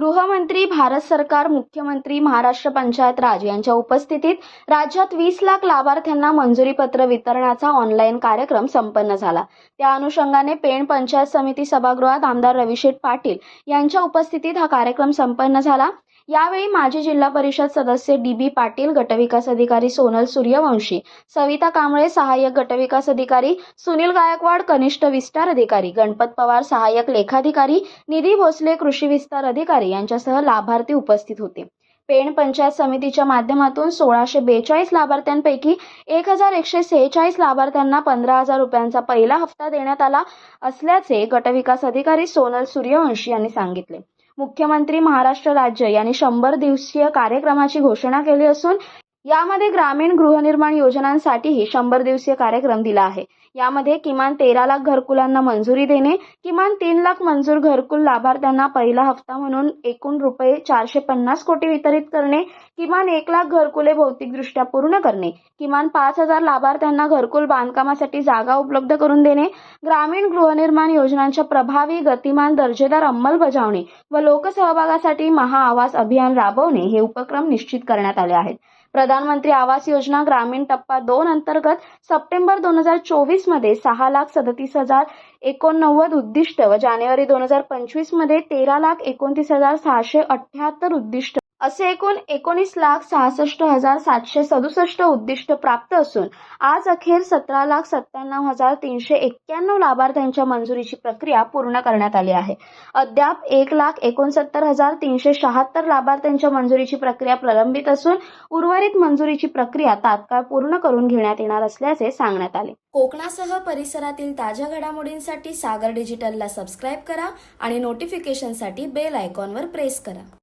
गृहमंत्री भारत सरकार मुख्यमंत्री महाराष्ट्र पंचायत राज यांच्या उपस्थितीत राज्यात वीस लाख लाभार्थ्यांना मंजुरीपत्र वितरणाचा ऑनलाईन कार्यक्रम संपन्न झाला. त्या अनुषंगाने पेण पंचायत समिती सभागृहात आमदार रविशेठ पाटील यांच्या उपस्थितीत हा कार्यक्रम संपन्न झाला. यावेळी माजी जिल्हा परिषद सदस्य डी बी पाटील गटविकास अधिकारी सोनल सूर्यवंशी सविता कांबळे सहाय्यक गटविकास अधिकारी सुनील गायकवाड कनिष्ठ विस्तार अधिकारी गणपत पवार सहाय्यक लेखाधिकारी निधी भोसले कृषी विस्तार अधिकारी यांच्यासह लाभार्थी उपस्थित होते. पेण पंचायत समितीच्या माध्यमातून सोळाशे बेचाळीस लाभार्थ्यांपैकी एक हजार एकशे सेहेचाळीस लाभार्थ्यांना पंधरा हजार रुपयांचा पहिला हप्ता देण्यात आला असल्याचे गटविकास अधिकारी सोनल सूर्यवंशी यांनी सांगितले. मुख्यमंत्री महाराष्ट्र राज्य यांनी शंभर दिवसीय कार्यक्रमाची घोषणा केली असून यामध्ये ग्रामीण गृहनिर्माण योजनांसाठीही शंभर दिवसीय कार्यक्रम दिला आहे. यामध्ये किमान तेरा लाख घरकुलांना मंजुरी देणे किमान तीन लाख मंजूर घरकुल लाभार्थ्यांना पहिला हप्ता म्हणून एकूण रुपये चारशे पन्नास कोटी वितरित करणे किमान एक लाख घरकुले भौतिकदृष्ट्या पूर्ण करणे किमान पाच हजार लाभार्थ्यांना घरकुल बांधकामासाठी जागा उपलब्ध करून देणे ग्रामीण गृहनिर्माण योजनांच्या प्रभावी गतिमान दर्जेदार अंमलबजावणी व लोकसहभागासाठी महाआवास अभियान राबवणे हे उपक्रम निश्चित करण्यात आले आहेत. प्रधानमंत्री आवास योजना ग्रामीण टप्पा दोन अंतर्गत सप्टेंबर दोन हजार चोवीसमध्ये सहा लाख सदतीस हजार एकोणनव्वद उद्दिष्ट व जानेवारी दोन हजार पंचवीसमध्ये तेरा लाख एकोणतीस हजार सहाशे अठ्याहत्तर उद्दिष्ट असे एकूण एकोणीस लाख सहासष्ट हजार सातशे सदुसष्ट उद्दिष्ट प्राप्त असून आज अखेर सतरा लाख सत्त्याण्णव हजार तीनशे एक्क्याण्णव लाभार्थ्यांच्या मंजुरीची प्रक्रिया पूर्ण करण्यात आली आहे. अद्याप एक लाख एकोणसत्तर हजार तीनशे शहात्तर लाभार्थ्यांच्या मंजुरीची प्रक्रिया प्रलंबित असून उर्वरित मंजुरीची प्रक्रिया तात्काळ पूर्ण करून घेण्यात येणार असल्याचे सांगण्यात आले. कोकणासह परिसरातील ताज्या घडामोडींसाठी सागर डिजिटलला सबस्क्राईब करा आणि नोटिफिकेशनसाठी बेल आयकॉनवर प्रेस करा.